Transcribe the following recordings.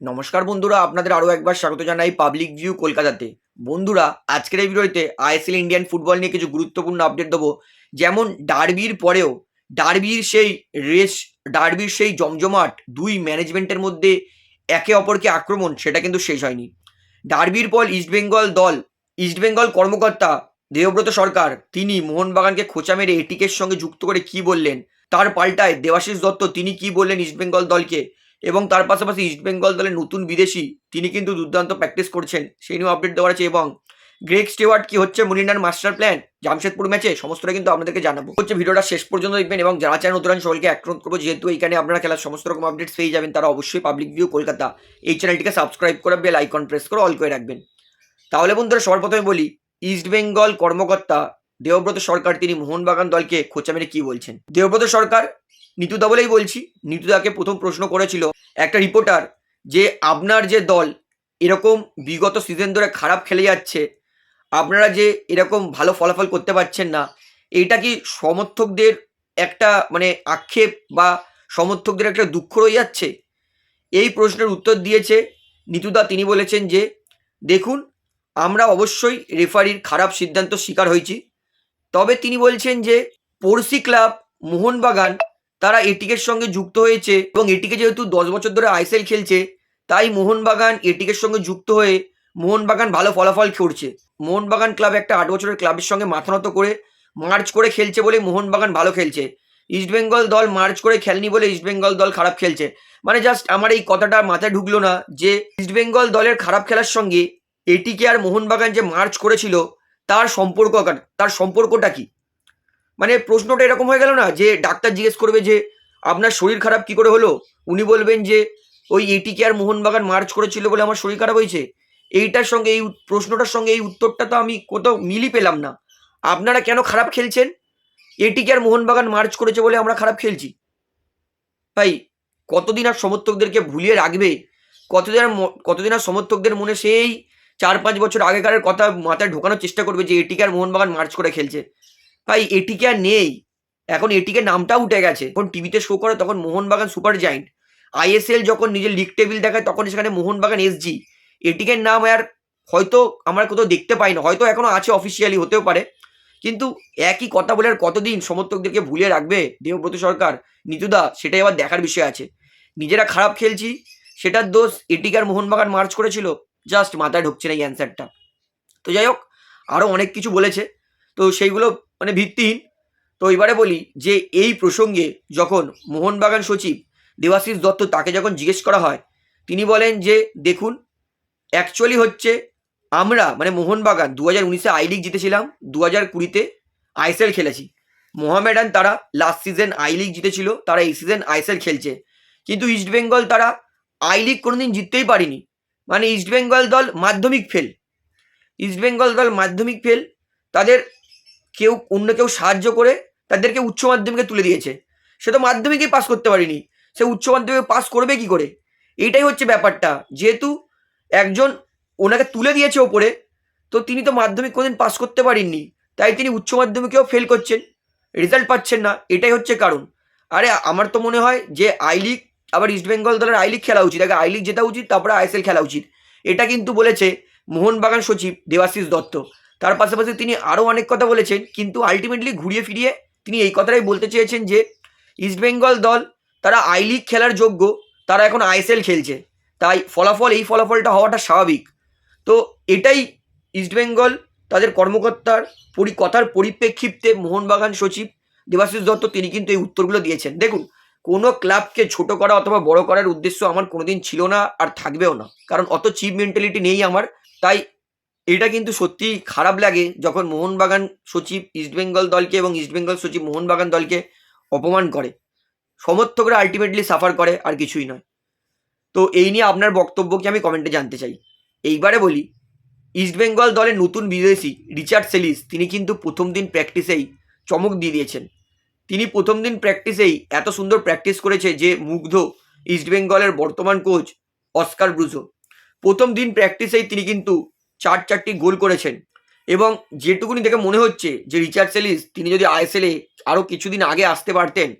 নমস্কার বন্ধুরা, আপনাদের আরও একবার স্বাগত জানাই পাবলিক ভিউ কলকাতাতে। বন্ধুরা, আজকের এই ভিডিওতে আইএসএল ইন্ডিয়ান ফুটবল নিয়ে কিছু গুরুত্বপূর্ণ আপডেট দেবো। যেমন ডার্বির পরেও, ডার্বির সেই রেস ডার্বির সেই জমজমাট দুই ম্যানেজমেন্টের মধ্যে একে অপরকে আক্রমণ, সেটা কিন্তু শেষ হয়নি। ডার্বির পর ইস্টবেঙ্গল দল ইস্টবেঙ্গল কর্মকর্তা দেবব্রত সরকার, তিনি মোহনবাগানকে খোঁচা মেরে এটিকের সঙ্গে যুক্ত করে কি বললেন? তার পাল্টায় দেবাশিস দত্ত, তিনি কি বললেন ইস্টবেঙ্গল দলকে? এবং তার পাশাপাশি ইস্টবেঙ্গল দলের নতুন বিদেশি, তিনি কিন্তু দুর্দান্ত প্র্যাকটিস করছেন। সেই নিয়েও আপডেট দেওয়ার আছে এবং গ্রেক স্টেওয়ার্ড কি হচ্ছে মুনিনার মাস্টার প্ল্যান জামশেদপুর ম্যাচে সমস্তটা কিন্তু আপনাদেরকে জানাব। হচ্ছে ভিডিওটা শেষ পর্যন্ত দেখবেন এবং যারা চান নতুন সকলকে অ্যাক্রোধ করব। যেহেতু এইখানে আপনারা খেলার সমস্ত রকম আপডেটস পেয়ে যাবেন, তারা অবশ্যই পাবলিক ভিউ কলকাতা এই চ্যানেলটিকে সাবস্ক্রাইব করে বেল আইকন প্রেস করে অল করে রাখবেন। তাহলে বন্ধুরা, সবার প্রথমে বলি ইস্টবেঙ্গল কর্মকর্তা দেবব্রত সরকার, তিনি মোহনবাগান দলকে খোঁচা মেরে কি বলছেন? দেবব্রত সরকার নিতুদা বলেই বলছি নিতুদাকে প্রথম প্রশ্ন করেছিল একটা রিপোর্টার যে আপনার যে দল এরকম বিগত সিজন ধরে খারাপ খেলে যাচ্ছে, আপনারা যে এরকম ভালো ফলাফল করতে পারছেন না, এটা কি সমর্থকদের একটা মানে আক্ষেপ বা সমর্থকদের একটা দুঃখ রয়ে যাচ্ছে? এই প্রশ্নের উত্তর দিয়েছে নিতুদা তিনি বলেছেন যে, দেখুন, আমরা অবশ্যই রেফারির খারাপ সিদ্ধান্ত শিকার হয়েছি। তবে তিনি বলছেন যে, পড়শি ক্লাব মোহনবাগান তারা এটিকের সঙ্গে যুক্ত হয়েছে এবং এটিকে যেহেতু দশ বছর ধরে আইএসএল খেলছে, তাই মোহনবাগান এটিকের সঙ্গে যুক্ত হয়ে মোহনবাগান ভালো ফলাফল করছে। মোহনবাগান ক্লাব একটা আট বছরের ক্লাবের সঙ্গে মাথা নত করে মার্চ করে খেলছে বলে মোহনবাগান ভালো খেলছে। ইস্টবেঙ্গল দল মার্চ করে খেলনি বলে ইস্টবেঙ্গল দল খারাপ খেলছে। মানে জাস্ট আমার এই কথাটা মাথায় ঢুকলো না যে ইস্টবেঙ্গল দলের খারাপ খেলার সঙ্গে এটিকে আর মোহনবাগান যে মার্চ করেছিল, তার সম্পর্ক তার সম্পর্কটা কি? মানে প্রশ্নটা এরকম হয়ে গেল না যে ডাক্তার জিজ্ঞেস করবে যে, আপনার শরীর খারাপ কি করে হলো? উনি বলবেন যে, ওই এটিকে আর মোহনবাগান মার্চ করেছিল বলে আমার শরীর খারাপ হয়েছে। এইটার সঙ্গে এই প্রশ্নটার সঙ্গে এই উত্তরটা তো আমি কোথাও মিলই পেলাম না। আপনারা কেন খারাপ খেলছেন? এটিকে আর মোহনবাগান মার্চ করেছে বলে আমরা খারাপ খেলছি। ভাই, কতদিন আর সমর্থকদেরকে ভুলিয়ে রাখবে? কতদিন আর কতদিন আর সমর্থকদের মনে সেই চার পাঁচ বছর আগেকারের কথা মাথায় ঢোকানোর চেষ্টা করবে যে এটিকে আর মোহনবাগান মার্চ করে খেলছে? ভাই, এটিকে আর নেই। এখন এটিকে নামটাও উঠে গেছে। যখন টিভিতে শো করে, তখন মোহনবাগান সুপার জায়েন্ট আইএসএল যখন নিজের লিগ টেবিল দেখায়, তখন সেখানে মোহনবাগান এসজি এটিকের নাম আর হয়তো আমরা কোথাও দেখতে পাই না। হয়তো এখনও আছে অফিসিয়ালি হতেও পারে। কিন্তু একই কথা বলে আর কতদিন সমর্থকদেরকে ভুলে রাখবে দেবব্রত সরকার? নিতুদা, সেটাই আবার দেখার বিষয় আছে। নিজেরা খারাপ খেলছি, সেটার দোষ এটিকার মোহনবাগান মার্চ করেছিল। জাস্ট মাথায় ঢুকছে না এই অ্যান্সারটা তো যাই হোক আরও অনেক কিছু বলেছে। তো সেইগুলো মানে ভিত্তিহীন। তো এবারে বলি যে এই প্রসঙ্গে যখন মোহনবাগান সচিব দেবাশিস দত্ত তাকে যখন জিজ্ঞেস করা হয়, তিনি বলেন যে, দেখুন অ্যাকচুয়ালি হচ্ছে আমরা মানে মোহনবাগান দু হাজার উনিশে আই লিগ জিতেছিলাম দু হাজার কুড়িতে আইএসএল খেলেছি। মোহামেডান তারা লাস্ট সিজন আই লিগ জিতেছিল, তারা এই সিজন আইএসএল খেলছে। কিন্তু ইস্টবেঙ্গল তারা আই লিগ কোনোদিন জিততেই পারেনি। মানে ইস্টবেঙ্গল দল মাধ্যমিক ফেল ইস্টবেঙ্গল দল মাধ্যমিক ফেল তাদের কেউ অন্য কেউ সাহায্য করে তাদেরকে উচ্চ মাধ্যমিকে তুলে দিয়েছে। সে তো মাধ্যমিকেই পাস করতে পারেনি। সে উচ্চ মাধ্যমিকে পাস করবে কি করে? এইটাই হচ্ছে ব্যাপারটা। যেহেতু একজন ওনাকে তুলে দিয়েছে ওপরে, তো তিনি তো মাধ্যমিক কোনোদিন পাস করতে পারেননি। তাই তিনি উচ্চ মাধ্যমিকেও ফেল করছেন। রেজাল্ট পাচ্ছেন না। এটাই হচ্ছে কারণ। আরে, আমার তো মনে হয় যে আই লিগ আবার ইস্টবেঙ্গল দলের আই লিগ খেলা উচিত। আগে আই লিগ জেতা উচিত, তারপরে আইএসএল খেলা উচিত। এটা কিন্তু বলেছে মোহনবাগান সচিব দেবাশিস দত্ত। তার পাশাপাশি তিনি আরও অনেক কথা বলেছেন, কিন্তু আলটিমেটলি ঘুরিয়ে ফিরিয়ে তিনি এই কথাটাই বলতে চেয়েছেন যে ইস্টবেঙ্গল দল, তারা আই লিগ খেলার যোগ্য, তারা এখন আইএসএল খেলছে। তাই ফলাফল, এই ফলাফলটা হওয়াটা স্বাভাবিক। তো এটাই ইস্টবেঙ্গল তাদের কর্মকর্তার পরি, কথার পরিপ্রেক্ষিতে মোহনবাগান সচিব দেবাশিস দত্ত, তিনি কিন্তু এই উত্তরগুলো দিয়েছেন। দেখুন, কোনো ক্লাবকে ছোট করা অথবা বড় করার উদ্দেশ্য আমার কোনোদিন ছিল না আর থাকবেও না, কারণ অত চিপ মেন্টালিটি নেই আমার। তাই এটা কিন্তু সত্যিই খারাপ লাগে যখন মোহনবাগান সচিব ইস্টবেঙ্গল দলকে এবং ইস্টবেঙ্গল সচিব মোহনবাগান দলকে অপমান করে। সমর্থকরা আলটিমেটলি সাফার করে আর কিছুই নয়। তো এই নিয়ে আপনার বক্তব্য কি আমি কমেন্টে জানতে চাই। এইবারে বলি ইস্টবেঙ্গল দলের নতুন বিদেশি রিচার্ড সেলিস তিনি কিন্তু প্রথম দিন প্র্যাকটিসেই চমক দিয়ে দিয়েছেন। তিনি প্রথম দিন প্র্যাকটিসেই এত সুন্দর প্র্যাকটিস করেছে যে মুগ্ধ ইস্টবেঙ্গলের বর্তমান কোচ অস্কার ব্রুজো। প্রথম দিন প্র্যাকটিসেই তিনি কিন্তু চার চারটি গোল করেছেন। এবং যেটুকুনি দেখে মনে হচ্ছে যে রিচার্ড সেলিস, তিনি যদি আইএসএলে আরও কিছুদিন আগে আসতে পারতেন,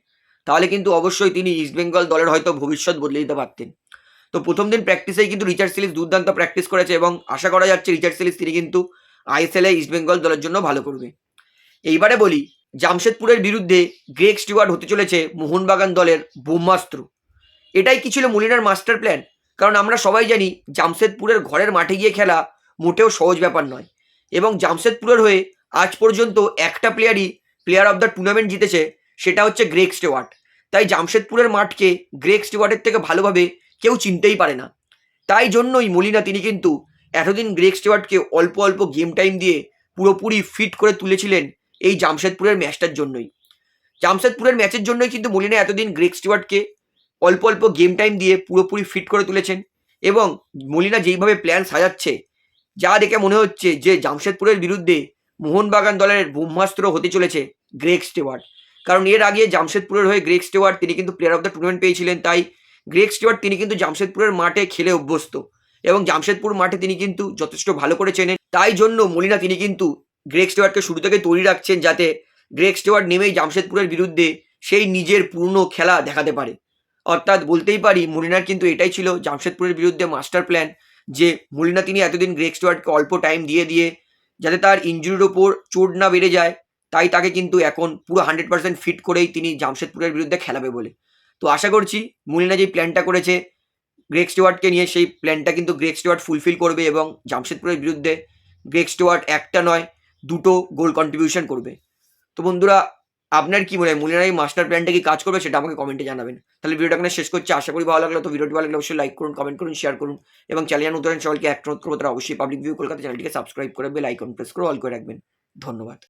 তাহলে কিন্তু অবশ্যই তিনি ইস্টবেঙ্গল দলের হয়তো ভবিষ্যৎ বদলে দিতে পারতেন। তো প্রথম দিন প্র্যাকটিসেই কিন্তু রিচার্ড সিলিস দুর্দান্ত প্র্যাকটিস করেছে এবং আশা করা যাচ্ছে রিচার্ড সিলিস তিনি কিন্তু আইএসএলে ইস্টবেঙ্গল দলের জন্য ভালো করবে। এইবারে বলি, জামশেদপুরের বিরুদ্ধে গ্রেক স্টিওয়ার্ড হতে চলেছে মোহনবাগান দলের ব্রহ্মাস্ত্র। এটাই কি ছিল মলিনার মাস্টার প্ল্যান? কারণ আমরা সবাই জানি জামশেদপুরের ঘরের মাঠে গিয়ে খেলা মোটেও সহজ ব্যাপার নয়। এবং জামশেদপুরের হয়ে আজ পর্যন্ত একটা প্লেয়ারই প্লেয়ার অফ দ্য টুর্নামেন্ট জিতেছে, সেটা হচ্ছে গ্রেক স্টেওয়ার্ট তাই জামশেদপুরের মাঠকে গ্রেক স্টেওয়ার্টের থেকে ভালোভাবে কেউ চিনতেই পারে না। তাই জন্যই মলিনা, তিনি কিন্তু এতদিন গ্রেক স্টেওয়ার্টকে অল্প অল্প গেম টাইম দিয়ে পুরোপুরি ফিট করে তুলেছিলেন এই জামশেদপুরের ম্যাচটার জন্যই। জামশেদপুরের ম্যাচের জন্যই কিন্তু মলিনা এতদিন গ্রেক স্টিওয়ার্টকে অল্প অল্প গেম টাইম দিয়ে পুরোপুরি ফিট করে তুলেছেন। এবং মলিনা যেইভাবে প্ল্যান সাজাচ্ছে যা দেখে মনে হচ্ছে যে জামশেদপুরের বিরুদ্ধে মোহনবাগান দলের ব্রহ্মাস্ত্র হতে চলেছে গ্রেক স্টেওয়ার্ট। কারণ এর আগে জামশেদপুরের হয়ে গ্রেক স্টেওয়ার্ট তিনি কিন্তু প্লেয়ার অফ দ্য টুর্নামেন্ট পেয়েছিলেন, তাই গ্রেক স্টেওয়ার্ট তিনি কিন্তু জামশেদপুরের মাঠে খেলে অভ্যস্ত এবং জামশেদপুর মাঠে তিনি কিন্তু যথেষ্ট ভালো করে চেনেন। তাই জন্য মলিনা তিনি কিন্তু গ্রেক স্টেওয়ার্টকে শুরু থেকে তৈরি রাখছেন যাতে গ্রেক স্টেওয়ার্ট নেমেই জামশেদপুরের বিরুদ্ধে সেই নিজের পুরনো খেলা দেখাতে পারে। অর্থাৎ বলতেই পারি মলিনার কিন্তু এটাই ছিল জামশেদপুরের বিরুদ্ধে মাস্টার প্ল্যান যে মলিনা তিনি এতদিন গ্রেক স্টুয়ার্টকে অল্প টাইম দিয়ে দিয়ে যাতে তার ইঞ্জুরির ওপর চোট না বেড়ে যায়, তাই তাকে কিন্তু এখন পুরো হান্ড্রেড পার্সেন্ট ফিট করেই তিনি জামশেদপুরের বিরুদ্ধে খেলাবে বলে। তো আশা করছি মলিনা যে প্ল্যানটা করেছে গ্রেক স্টুয়ার্টকে নিয়ে সেই প্ল্যানটা কিন্তু গ্রেক স্টুয়ার্ট ফুলফিল করবে এবং জামশেদপুরের বিরুদ্ধে গ্রেক স্টুয়ার্ট একটা নয়, দুটো গোল কন্ট্রিবিউশন করবে। তো বন্ধুরা আপনার কি মনে হয়? মুলিনার এই মাস্টার প্ল্যানটা কি কাজ করবে সেটা আমাকে কমেন্টে জানাবেন। তাহলে ভিডিওটা এখানে শেষ করছি। আশা করি ভালো লাগল। তো ভিডিওটি ভালো লাগলে অবশ্যই লাইক করুন কমেন্ট করুন শেয়ার করুন এবং চ্যানেল উদাহরণ সকলকে এক করব। তারা অবশ্যই পাবলিক ভিউ কলকাতা চ্যানেলটিকে সাবস্ক্রাইব করে বেল আইকন প্রেস করে অল করে রাখবেন। ধন্যবাদ।